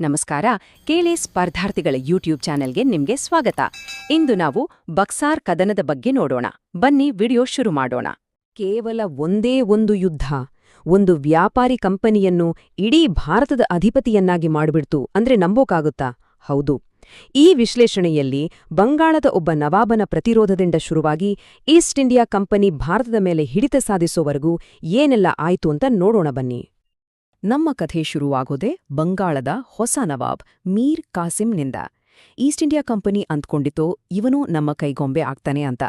ನಮಸ್ಕಾರ. ಕೇಳಿ ಸ್ಪರ್ಧಾರ್ಥಿಗಳ ಯೂಟ್ಯೂಬ್ ಚಾನೆಲ್ಗೆ ನಿಮ್ಗೆ ಸ್ವಾಗತ. ಇಂದು ನಾವು ಬಕ್ಸಾರ್ ಕದನದ ಬಗ್ಗೆ ನೋಡೋಣ. ಬನ್ನಿ, ವಿಡಿಯೋ ಶುರು ಮಾಡೋಣ. ಕೇವಲ ಒಂದೇ ಒಂದು ಯುದ್ಧ, ಒಂದು ವ್ಯಾಪಾರಿ ಕಂಪನಿಯನ್ನು ಇಡೀ ಭಾರತದ ಅಧಿಪತಿಯನ್ನಾಗಿ ಮಾಡಿಬಿಡ್ತು ಅಂದ್ರೆ ನಂಬೋಕಾಗುತ್ತಾ? ಹೌದು. ಈ ವಿಶ್ಲೇಷಣೆಯಲ್ಲಿ ಬಂಗಾಳದ ಒಬ್ಬ ನವಾಬನ ಪ್ರತಿರೋಧದಿಂದ ಶುರುವಾಗಿ ಈಸ್ಟ್ ಇಂಡಿಯಾ ಕಂಪನಿ ಭಾರತದ ಮೇಲೆ ಹಿಡಿತ ಸಾಧಿಸೋವರೆಗೂ ಏನೆಲ್ಲ ಆಯಿತು ಅಂತ ನೋಡೋಣ ಬನ್ನಿ. ನಮ್ಮ ಕಥೆ ಶುರುವಾಗೋದೆ ಬಂಗಾಳದ ಹೊಸ ನವಾಬ್ ಮೀರ್ ಕಾಸಿಂನಿಂದ. ಈಸ್ಟ್ ಇಂಡಿಯಾ ಕಂಪನಿ ಅಂದ್ಕೊಂಡಿತೋ ಇವನು ನಮ್ಮ ಕೈಗೊಂಬೆ ಆಗ್ತಾನೆ ಅಂತ.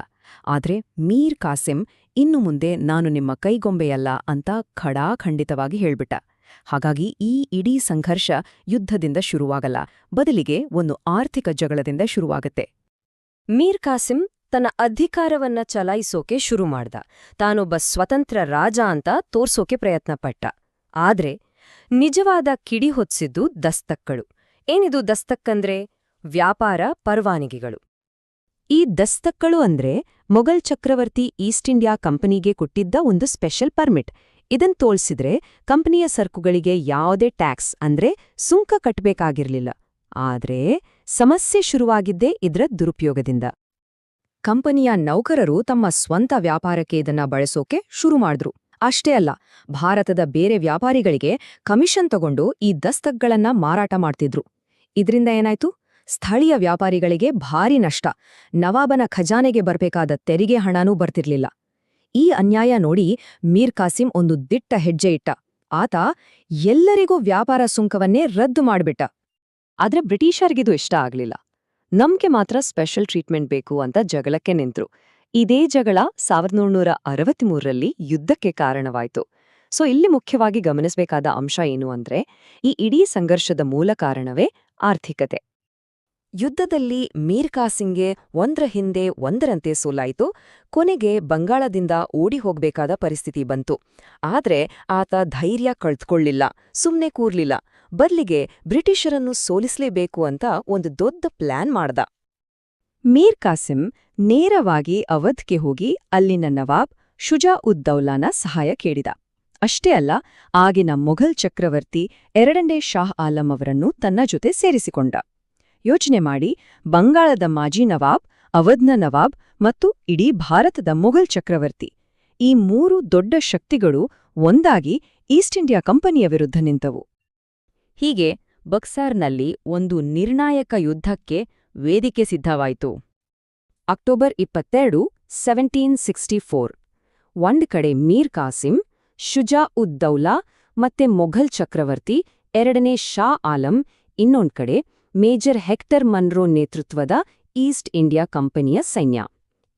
ಆದ್ರೆ ಮೀರ್ ಕಾಸಿಂ ಇನ್ನು ಮುಂದೆ ನಾನು ನಿಮ್ಮ ಕೈಗೊಂಬೆಯಲ್ಲ ಅಂತ ಖಡಾಖಂಡಿತವಾಗಿ ಹೇಳ್ಬಿಟ್ಟ. ಹಾಗಾಗಿ ಈ ಇಡೀ ಸಂಘರ್ಷ ಯುದ್ಧದಿಂದ ಶುರುವಾಗಲ್ಲ. ಬದಲಿಗೆ ಒಂದು ಆರ್ಥಿಕ ಜಗಳದಿಂದ ಶುರುವಾಗತ್ತೆ. ಮೀರ್ ಕಾಸಿಂ ತನ್ನ ಅಧಿಕಾರವನ್ನ ಚಲಾಯಿಸೋಕೆ ಶುರು ಮಾಡ್ದ. ತಾನೊಬ್ಬ ಸ್ವತಂತ್ರ ರಾಜ ಅಂತ ತೋರ್ಸೋಕೆ ಪ್ರಯತ್ನಪಟ್ಟ. ಆದ್ರೆ ನಿಜವಾದ ಕಿಡಿ ಹೊತ್ಸಿದ್ದು ದಸ್ತಕ್ಕಳು. ಏನಿದು ದಸ್ತಕ್ಕಂದ್ರೆ? ವ್ಯಾಪಾರ ಪರವಾನಗಿಗಳು. ಈ ದಸ್ತಕ್ಕಳು ಅಂದ್ರೆ ಮೊಘಲ್ ಚಕ್ರವರ್ತಿ ಈಸ್ಟ್ ಇಂಡಿಯಾ ಕಂಪನಿಗೆ ಕೊಟ್ಟಿದ್ದ ಒಂದು ಸ್ಪೆಷಲ್ ಪರ್ಮಿಟ್. ಇದನ್ ತೋಲ್ಸಿದ್ರೆ ಕಂಪನಿಯ ಸರಕುಗಳಿಗೆ ಯಾವುದೇ ಟ್ಯಾಕ್ಸ್ ಅಂದ್ರೆ ಸುಂಕ ಕಟ್ಟಬೇಕಾಗಿರ್ಲಿಲ್ಲ ಆದ್ರೆ ಸಮಸ್ಯೆ ಶುರುವಾಗಿದ್ದೇ ಇದ್ರ ದುರುಪಯೋಗದಿಂದ. ಕಂಪನಿಯ ನೌಕರರು ತಮ್ಮ ಸ್ವಂತ ವ್ಯಾಪಾರಕ್ಕೆ ಇದನ್ನ ಬಳಸೋಕೆ ಶುರು ಮಾಡಿದ್ರು. ಅಷ್ಟೇ ಅಲ್ಲ, ಭಾರತದ ಬೇರೆ ವ್ಯಾಪಾರಿಗಳಿಗೆ ಕಮಿಷನ್ ತಗೊಂಡು ಈ ದಸ್ತಕ್ಗಳನ್ನ ಮಾರಾಟ ಮಾಡ್ತಿದ್ರು. ಇದ್ರಿಂದ ಏನಾಯ್ತು? ಸ್ಥಳೀಯ ವ್ಯಾಪಾರಿಗಳಿಗೆ ಭಾರಿ ನಷ್ಟ. ನವಾಬನ ಖಜಾನೆಗೆ ಬರಬೇಕಾದ ತೆರಿಗೆ ಹಣನೂ ಬರ್ತಿರ್ಲಿಲ್ಲ. ಈ ಅನ್ಯಾಯ ನೋಡಿ ಮೀರ್ ಕಾಸಿಂ ಒಂದು ದಿಟ್ಟ ಹೆಜ್ಜೆ ಇಟ್ಟ. ಆತ ಎಲ್ಲರಿಗೂ ವ್ಯಾಪಾರ ಸುಂಕವನ್ನೇ ರದ್ದು ಮಾಡ್ಬಿಟ್ಟ. ಆದ್ರೆ ಬ್ರಿಟಿಷರ್ಗಿದು ಇಷ್ಟ ಆಗ್ಲಿಲ್ಲ. ನಮ್ಗೆ ಮಾತ್ರ ಸ್ಪೆಷಲ್ ಟ್ರೀಟ್ಮೆಂಟ್ ಬೇಕು ಅಂತ ಜಗಳಕ್ಕೆ ನಿಂತ್ರು. ಇದೇ ಜಗಳ ಸಾವಿರದ ಯುದ್ಧಕ್ಕೆ ಕಾರಣವಾಯಿತು. ಸೊ, ಇಲ್ಲಿ ಮುಖ್ಯವಾಗಿ ಗಮನಿಸಬೇಕಾದ ಅಂಶ ಏನು ಅಂದ್ರೆ, ಈ ಇಡೀ ಸಂಘರ್ಷದ ಮೂಲ ಕಾರಣವೇ ಆರ್ಥಿಕತೆ. ಯುದ್ಧದಲ್ಲಿ ಮೀರ್ ಕಾಸಿಂಗ್ಗೆ ಒಂದರ ಹಿಂದೆ ಒಂದರಂತೆ ಸೋಲಾಯಿತು. ಕೊನೆಗೆ ಬಂಗಾಳದಿಂದ ಓಡಿ ಹೋಗ್ಬೇಕಾದ ಪರಿಸ್ಥಿತಿ ಬಂತು. ಆದ್ರೆ ಆತ ಧೈರ್ಯ ಕಳ್ತ್ಕೊಳ್ಳಿಲ್ಲ, ಸುಮ್ನೆ ಕೂರ್ಲಿಲ್ಲ. ಬದಲಿಗೆ ಬ್ರಿಟಿಷರನ್ನು ಸೋಲಿಸಲೇಬೇಕು ಅಂತ ಒಂದು ದೊಡ್ಡ ಪ್ಲಾನ್ ಮಾಡ್ದ. ಮೀರ್ ಕಾಸಿಂ ನೇರವಾಗಿ ಅವಧ್ಗೆ ಹೋಗಿ ಅಲ್ಲಿನ ನವಾಬ್ ಶುಜಾ ಉದ್ದೌಲಾನ ಸಹಾಯ ಕೇಳಿದ. ಅಷ್ಟೇ ಅಲ್ಲ, ಆಗಿನ ಮೊಘಲ್ ಚಕ್ರವರ್ತಿ ಎರಡನೇ ಶಾಹ್ ಆಲಂ ಅವರನ್ನು ತನ್ನ ಜೊತೆ ಸೇರಿಸಿಕೊಂಡ. ಯೋಚನೆ ಮಾಡಿ, ಬಂಗಾಳದ ಮಾಜಿ ನವಾಬ್, ಅವಧ್ನ ನವಾಬ್ ಮತ್ತು ಇಡೀ ಭಾರತದ ಮೊಘಲ್ ಚಕ್ರವರ್ತಿ. ಈ ಮೂರು ದೊಡ್ಡ ಶಕ್ತಿಗಳು ಒಂದಾಗಿ ಈಸ್ಟ್ ಇಂಡಿಯಾ ಕಂಪನಿಯ ವಿರುದ್ಧ ನಿಂತವು. ಹೀಗೆ ಬಕ್ಸಾರ್ನಲ್ಲಿ ಒಂದು ನಿರ್ಣಾಯಕ ಯುದ್ಧಕ್ಕೆ ವೇದಿಕೆ ಸಿದ್ಧವಾಯಿತು. ಅಕ್ಟೋಬರ್ ಇಪ್ಪತ್ತೆರಡು, ಸೆವೆಂಟೀನ್ ಸಿಕ್ಸ್ಟಿ ಫೋರ್. ಒಂದ್ ಕಡೆ ಮೀರ್ ಕಾಸಿಂ, ಶುಜಾ ಉದ್ ದೌಲಾ ಮತ್ತೆ ಮೊಘಲ್ ಚಕ್ರವರ್ತಿ ಎರಡನೇ ಶಾ ಆಲಂ, ಇನ್ನೊಂದ್ ಕಡೆ ಮೇಜರ್ ಹೆಕ್ಟರ್ ಮನ್ರೋ ನೇತೃತ್ವದ ಈಸ್ಟ್ ಇಂಡಿಯಾ ಕಂಪನಿಯ ಸೈನ್ಯ.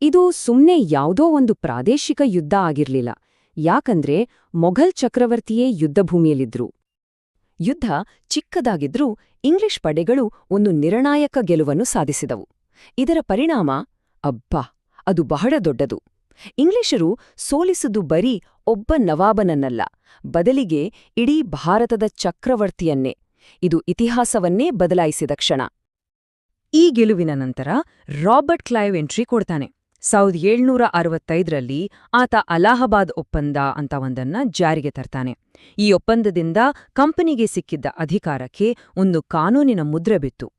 ಇದು ಸುಮ್ನೆ ಯಾವುದೋ ಒಂದು ಪ್ರಾದೇಶಿಕ ಯುದ್ಧ ಆಗಿರ್ಲಿಲ್ಲ. ಯಾಕಂದ್ರೆ ಮೊಘಲ್ ಚಕ್ರವರ್ತಿಯೇ ಯುದ್ಧಭೂಮಿಯಲ್ಲಿದ್ರು. ಯುದ್ಧ ಚಿಕ್ಕದಾಗಿದ್ರೂ ಇಂಗ್ಲಿಷ್ ಪಡೆಗಳು ಒಂದು ನಿರ್ಣಾಯಕ ಗೆಲುವನ್ನು ಸಾಧಿಸಿದವು. ಇದರ ಪರಿಣಾಮ ಅಬ್ಬಾ, ಅದು ಬಹಳ ದೊಡ್ಡದು. ಇಂಗ್ಲಿಷರು ಸೋಲಿಸುದು ಬರೀ ಒಬ್ಬ ನವಾಬನನ್ನಲ್ಲ, ಬದಲಿಗೆ ಇಡೀ ಭಾರತದ ಚಕ್ರವರ್ತಿಯನ್ನೇ. ಇದು ಇತಿಹಾಸವನ್ನೇ ಬದಲಾಯಿಸಿದ ಕ್ಷಣ. ಈ ಗೆಲುವಿನ ನಂತರ ರಾಬರ್ಟ್ ಕ್ಲೈವ್ ಎಂಟ್ರಿ ಕೊಡ್ತಾನೆ. ಸಾವಿರದ ಏಳ್ನೂರ ಅರವತ್ತೈದರಲ್ಲಿ ಆತ ಅಲಹಾಬಾದ್ ಒಪ್ಪಂದ ಅಂತ ಒಂದನ್ನ ಜಾರಿಗೆ ತರ್ತಾನೆ. ಈ ಒಪ್ಪಂದದಿಂದ ಕಂಪನಿಗೆ ಸಿಕ್ಕಿದ್ದ ಅಧಿಕಾರಕ್ಕೆ ಒಂದು ಕಾನೂನಿನ ಮುದ್ರೆ ಬಿತ್ತು.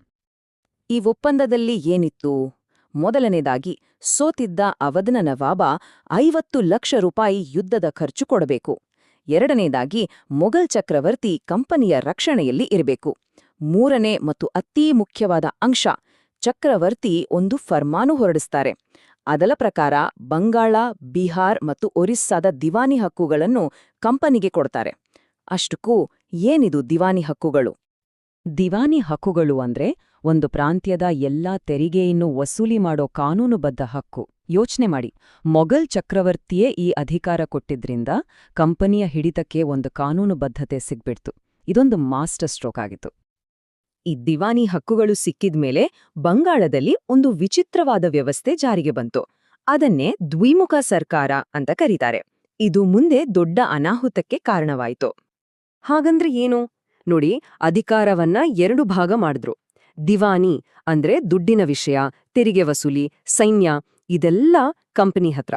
ಈ ಒಪ್ಪಂದದಲ್ಲಿ ಏನಿತ್ತು? ಮೊದಲನೇದಾಗಿ ಸೋತಿದ್ದ ಅವಧನ ನವಾಬ ಐವತ್ತು ಲಕ್ಷ ರೂಪಾಯಿ ಯುದ್ಧದ ಖರ್ಚು ಕೊಡಬೇಕು. ಎರಡನೇದಾಗಿ ಮೊಘಲ್ ಚಕ್ರವರ್ತಿ ಕಂಪನಿಯ ರಕ್ಷಣೆಯಲ್ಲಿ ಇರಬೇಕು. ಮೂರನೇ ಮತ್ತು ಅತೀ ಮುಖ್ಯವಾದ ಅಂಶ, ಚಕ್ರವರ್ತಿ ಒಂದು ಫರ್ಮಾನು ಹೊರಡಿಸ್ತಾರೆ. ಅದಲ ಪ್ರಕಾರ ಬಂಗಾಳ, ಬಿಹಾರ್ ಮತ್ತು ಒರಿಸ್ಸಾದ ದಿವಾನಿ ಹಕ್ಕುಗಳನ್ನು ಕಂಪನಿಗೆ ಕೊಡ್ತಾರೆ. ಅಷ್ಟಕ್ಕೂ ಏನಿದು ದಿವಾನಿ ಹಕ್ಕುಗಳು? ದಿವಾನಿ ಹಕ್ಕುಗಳು ಅಂದ್ರೆ ಒಂದು ಪ್ರಾಂತ್ಯದ ಎಲ್ಲಾ ತೆರಿಗೆಯನ್ನು ವಸೂಲಿ ಮಾಡೋ ಕಾನೂನುಬದ್ಧ ಹಕ್ಕು. ಯೋಚನೆ ಮಾಡಿ. ಮೊಘಲ್ ಚಕ್ರವರ್ತಿಯೇ ಈ ಅಧಿಕಾರ ಕೊಟ್ಟಿದ್ರಿಂದ ಕಂಪನಿಯ ಹಿಡಿತಕ್ಕೆ ಒಂದು ಕಾನೂನುಬದ್ಧತೆ ಸಿಗ್ಬಿಡ್ತು. ಇದೊಂದು ಮಾಸ್ಟರ್ ಸ್ಟ್ರೋಕ್ ಆಗಿತ್ತು. ಈ ದಿವಾನಿ ಹಕ್ಕುಗಳು ಸಿಕ್ಕಿದ್ಮೇಲೆ ಬಂಗಾಳದಲ್ಲಿ ಒಂದು ವಿಚಿತ್ರವಾದ ವ್ಯವಸ್ಥೆ ಜಾರಿಗೆ ಬಂತು. ಅದನ್ನೇ ದ್ವಿಮುಖ ಸರ್ಕಾರ ಅಂತ ಕರೀತಾರೆ. ಇದು ಮುಂದೆ ದೊಡ್ಡ ಅನಾಹುತಕ್ಕೆ ಕಾರಣವಾಯಿತು. ಹಾಗಂದ್ರೆ ಏನು? ನೋಡಿ, ಅಧಿಕಾರವನ್ನ ಎರಡು ಭಾಗ ಮಾಡಿದ್ರು. ದಿವಾನಿ ಅಂದ್ರೆ ದುಡ್ಡಿನ ವಿಷಯ, ತೆರಿಗೆ ವಸೂಲಿ, ಸೈನ್ಯ, ಇದೆಲ್ಲ ಕಂಪನಿ ಹತ್ರ.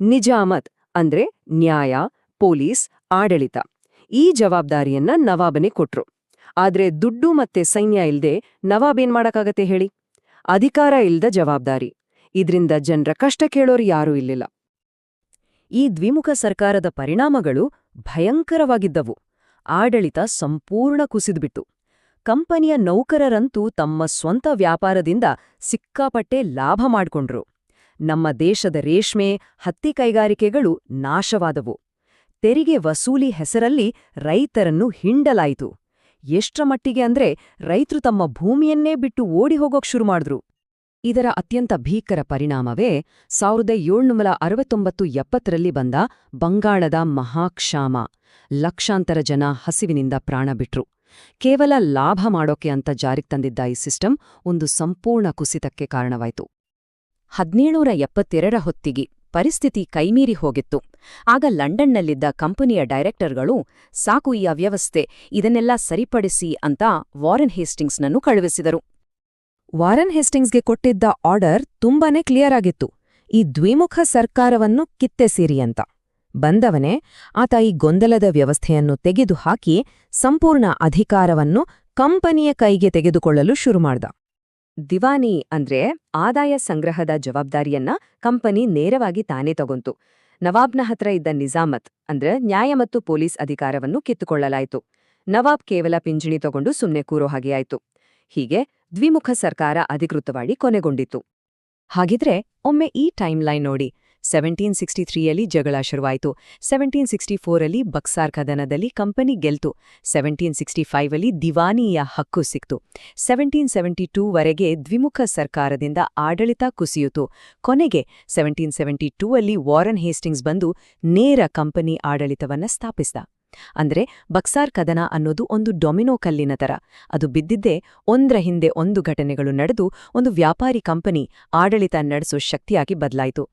ನಿಜಾಮತ್ ಅಂದ್ರೆ ನ್ಯಾಯ, ಪೊಲೀಸ್, ಆಡಳಿತ. ಈ ಜವಾಬ್ದಾರಿಯನ್ನ ನವಾಬನೇ ಕೊಟ್ರು. ಆದ್ರೆ ದುಡ್ಡು ಮತ್ತೆ ಸೈನ್ಯ ಇಲ್ದೆ ನವಾಬೇನ್ ಮಾಡಕ್ಕಾಗತ್ತೆ ಹೇಳಿ? ಅಧಿಕಾರ ಇಲ್ದ ಜವಾಬ್ದಾರಿ. ಇದ್ರಿಂದ ಜನರ ಕಷ್ಟ ಕೇಳೋರು ಯಾರೂ ಇಲ್ಲಿಲ್ಲ. ಈ ದ್ವಿಮುಖ ಸರ್ಕಾರದ ಪರಿಣಾಮಗಳು ಭಯಂಕರವಾಗಿದ್ದವು. ಆಡಳಿತ ಸಂಪೂರ್ಣ ಕುಸಿದ್ಬಿಟ್ಟು. ಕಂಪನಿಯ ನೌಕರರಂತೂ ತಮ್ಮ ಸ್ವಂತ ವ್ಯಾಪಾರದಿಂದ ಸಿಕ್ಕಾಪಟ್ಟೆ ಲಾಭ ಮಾಡ್ಕೊಂಡ್ರು. ನಮ್ಮ ದೇಶದ ರೇಷ್ಮೆ, ಹತ್ತಿ ಕೈಗಾರಿಕೆಗಳು ನಾಶವಾದವು. ತೆರಿಗೆ ವಸೂಲಿ ಹೆಸರಲ್ಲಿ ರೈತರನ್ನು ಹಿಂಡಲಾಯಿತು. ಎಷ್ಟರ ಮಟ್ಟಿಗೆ ಅಂದ್ರೆ ರೈತರು ತಮ್ಮ ಭೂಮಿಯನ್ನೇ ಬಿಟ್ಟು ಓಡಿ ಹೋಗೋಕ್ ಶುರು ಮಾಡಿದ್ರು. ಇದರ ಅತ್ಯಂತ ಭೀಕರ ಪರಿಣಾಮವೇ ಸಾವಿರದ ಏಳ್ನೂರ ಅರವತ್ತೊಂಬತ್ತು ಎಪ್ಪತ್ತರಲ್ಲಿ ಬಂದ ಬಂಗಾಳದ ಮಹಾಕ್ಷಾಮ. ಲಕ್ಷಾಂತರ ಜನ ಹಸಿವಿನಿಂದ ಪ್ರಾಣ ಬಿಟ್ರು. ಕೇವಲ ಲಾಭ ಮಾಡೋಕೆ ಅಂತ ಜಾರಿಗೆ ತಂದಿದ್ದ ಈ ಸಿಸ್ಟಮ್ ಒಂದು ಸಂಪೂರ್ಣ ಕುಸಿತಕ್ಕೆ ಕಾರಣವಾಯಿತು. ಹದಿನೇಳೂರ ಎಪ್ಪತ್ತೆರಡರ ಹೊತ್ತಿಗೆ ಪರಿಸ್ಥಿತಿ ಕೈಮೀರಿ ಹೋಗಿತ್ತು. ಆಗ ಲಂಡನ್ನಲ್ಲಿದ್ದ ಕಂಪನಿಯ ಡೈರೆಕ್ಟರ್ಗಳು, ಸಾಕು ಈ ಅವ್ಯವಸ್ಥೆ, ಇದನ್ನೆಲ್ಲ ಸರಿಪಡಿಸಿ ಅಂತ ವಾರೆನ್ ಹೇಸ್ಟಿಂಗ್ಸ್ನನ್ನು ಕಳುಹಿಸಿದರು. ವಾರೆನ್ ಹೇಸ್ಟಿಂಗ್ಸ್ಗೆ ಕೊಟ್ಟಿದ್ದ ಆರ್ಡರ್ ತುಂಬಾನೇ ಕ್ಲಿಯರ್ ಆಗಿತ್ತು. ಈ ದ್ವಿಮುಖ ಸರ್ಕಾರವನ್ನು ಕಿತ್ತೆಸೀರಿ ಅಂತ. ಬಂದವನೇ, ಆತ ಈ ಗೊಂದಲದ ವ್ಯವಸ್ಥೆಯನ್ನು ತೆಗೆದುಹಾಕಿ ಸಂಪೂರ್ಣ ಅಧಿಕಾರವನ್ನು ಕಂಪನಿಯ ಕೈಗೆ ತೆಗೆದುಕೊಳ್ಳಲು ಶುರು ಮಾಡ್ದ. ದಿವಾನಿ ಅಂದ್ರೆ ಆದಾಯ ಸಂಗ್ರಹದ ಜವಾಬ್ದಾರಿಯನ್ನ ಕಂಪನಿ ನೇರವಾಗಿ ತಾನೇ ತಗೊಂತು. ನವಾಬ್ನ ಹತ್ರ ಇದ್ದ ನಿಜಾಮತ್ ಅಂದ್ರೆ ನ್ಯಾಯ ಮತ್ತು ಪೊಲೀಸ್ ಅಧಿಕಾರವನ್ನು ಕಿತ್ತುಕೊಳ್ಳಲಾಯಿತು. ನವಾಬ್ ಕೇವಲ ಪಿಂಚಣಿ ತಗೊಂಡು ಸುಮ್ನೆ ಕೂರೋ ಹಾಗೆ ಆಯ್ತು. ಹೀಗೆ ದ್ವಿಮುಖ ಸರ್ಕಾರ ಅಧಿಕೃತವಾಗಿ ಕೊನೆಗೊಂಡಿತು ಹಾಗಿದ್ರೆ ಒಮ್ಮೆ ಈ ಟೈಮ್ ಲೈನ್ ನೋಡಿ ಸೆವೆಂಟೀನ್ ಸಿಕ್ಸ್ಟಿ ತ್ರೀಯಲ್ಲಿ ಜಗಳ ಶುರುವಾಯಿತು ಸೆವೆಂಟೀನ್ ಸಿಕ್ಸ್ಟಿ ಫೋರಲ್ಲಿ ಬಕ್ಸಾರ್ ಕದನದಲ್ಲಿ ಕಂಪನಿ ಗೆಲ್ತು. ಸೆವೆಂಟೀನ್ ಸಿಕ್ಸ್ಟಿ ಫೈವಲ್ಲಿ ದಿವಾನಿಯ ಹಕ್ಕು ಸಿಕ್ತು. ಸೆವೆಂಟೀನ್ ಸೆವೆಂಟಿ ಟೂವರೆಗೆ ದ್ವಿಮುಖ ಸರ್ಕಾರದಿಂದ ಆಡಳಿತ ಕುಸಿಯಿತು. ಕೊನೆಗೆ ಸೆವೆಂಟೀನ್ ಸೆವೆಂಟಿ ಟೂ ಅಲ್ಲಿ ವಾರನ್ ಹೇಸ್ಟಿಂಗ್ಸ್ ಬಂದು ನೇರ ಕಂಪನಿ ಆಡಳಿತವನ್ನ ಸ್ಥಾಪಿಸಿದ. ಅಂದ್ರೆ ಬಕ್ಸಾರ್ ಕದನ ಅನ್ನೋದು ಒಂದು ಡೊಮಿನೋ ಕಲ್ಲಿನ ತರ ಅದು ಬಿದ್ದಿದ್ದೇ ಒಂದ್ರ ಹಿಂದೆ ಒಂದು ಘಟನೆಗಳು ನಡೆದು ಒಂದು ವ್ಯಾಪಾರಿ ಕಂಪನಿ ಆಡಳಿತ ನಡೆಸೋ ಶಕ್ತಿಯಾಗಿ ಬದಲಾಯಿತು.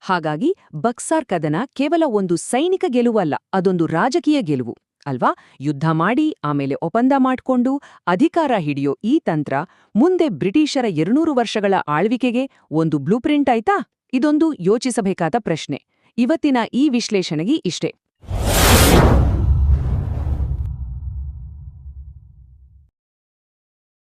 ಹಾಗಾಗಿ ಬಕ್ಸಾರ್ ಕದನ ಕೇವಲ ಒಂದು ಸೈನಿಕ ಗೆಲುವಲ್ಲ, ಅದೊಂದು ರಾಜಕೀಯ ಗೆಲುವು, ಅಲ್ವಾ? ಯುದ್ಧ ಮಾಡಿ, ಆಮೇಲೆ ಒಪ್ಪಂದ ಮಾಡ್ಕೊಂಡು, ಅಧಿಕಾರ ಹಿಡಿಯೋ ಈ ತಂತ್ರ ಮುಂದೆ ಬ್ರಿಟಿಷರ ಎರನೂರು ವರ್ಷಗಳ ಆಳ್ವಿಕೆಗೆ ಒಂದು ಬ್ಲೂಪ್ರಿಂಟ್ ಆಯ್ತಾ? ಇದೊಂದು ಯೋಚಿಸಬೇಕಾದ ಪ್ರಶ್ನೆ. ಇವತ್ತಿನ ಈ ವಿಶ್ಲೇಷಣೆಗೆ ಇಷ್ಟೇ.